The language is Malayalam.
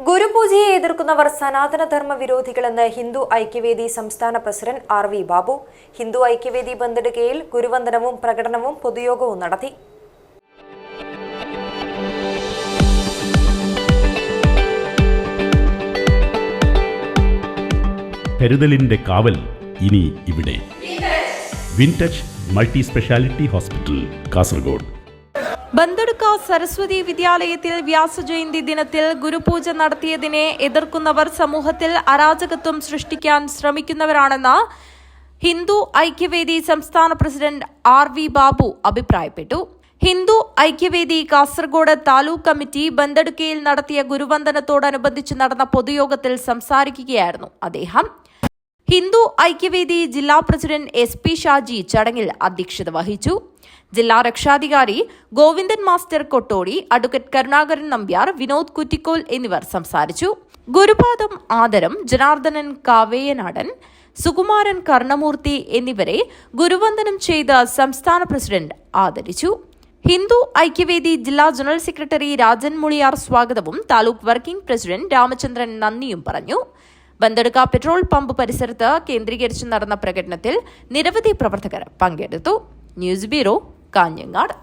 ഗുരുപൂജയെ എതിർക്കുന്നവർ സനാതനധർമ്മ വിരോധികളെന്ന് ഹിന്ദു ഐക്യവേദി സംസ്ഥാന president R V Babu. Hindu Aikyavedi ബന്തെടുക്കയിൽ ഗുരുവന്ദനവും പ്രകടനവും പൊതുയോഗവും നടത്തി. കരുതലിന്റെ കാവൽ ഇനി ഇവിടെ. Wintouch multi speciality hospital Kasaragod. Bandaduka Saraswathi വിദ്യാലയത്തിൽ വ്യാസജയന്തി ദിനത്തിൽ ഗുരുപൂജ നടത്തിയതിനെ എതിർക്കുന്നവർ സമൂഹത്തിൽ അരാജകത്വം സൃഷ്ടിക്കാൻ ശ്രമിക്കുന്നവരാണെന്ന് ഹിന്ദു ഐക്യവേദി സംസ്ഥാന പ്രസിഡന്റ് ആർ വി ബാബു അഭിപ്രായപ്പെട്ടു. ഹിന്ദു ഐക്യവേദി കാസർഗോഡ് താലൂക്ക് കമ്മിറ്റി ബന്ദടുക്കയിൽ നടത്തിയ ഗുരുവന്ദനത്തോടനുബന്ധിച്ച് നടന്ന പൊതുയോഗത്തിൽ സംസാരിക്കുകയായിരുന്നു അദ്ദേഹം. ഹിന്ദു ഐക്യവേദി ജില്ലാ പ്രസിഡന്റ് എസ് പി ഷാജി ചടങ്ങിൽ അധ്യക്ഷത വഹിച്ചു. ജില്ലാ രക്ഷാധികാരി ഗോവിന്ദൻ മാസ്റ്റർ കൊട്ടോടി അഡ്വക്കേറ്റ് കരുണാകരൻ നമ്പ്യാർ വിനോദ് കുറ്റിക്കോൽ എന്നിവർ സംസാരിച്ചു. ഗുരുപാദം ആദരം ജനാർദ്ദനൻ കാവേയനാടൻ സുകുമാരൻ കർണമൂർത്തി എന്നിവരെ ഗുരുവന്ദനം ചെയ്ത സംസ്ഥാന പ്രസിഡന്റ് ആദരിച്ചു. ഹിന്ദു ഐക്യവേദി ജില്ലാ ജനറൽ സെക്രട്ടറി രാജൻ മുളിയാർ സ്വാഗതവും താലൂക്ക് വർക്കിംഗ് പ്രസിഡന്റ് രാമചന്ദ്രൻ നന്ദിയും പറഞ്ഞു. ബന്തെടുക്ക പെട്രോൾ പമ്പ് പരിസരത്ത് കേന്ദ്രീകരിച്ച് നടന്ന പ്രകടനത്തിൽ നിരവധി പ്രവർത്തകർ പങ്കെടുത്തു. News bureau Kanhangad.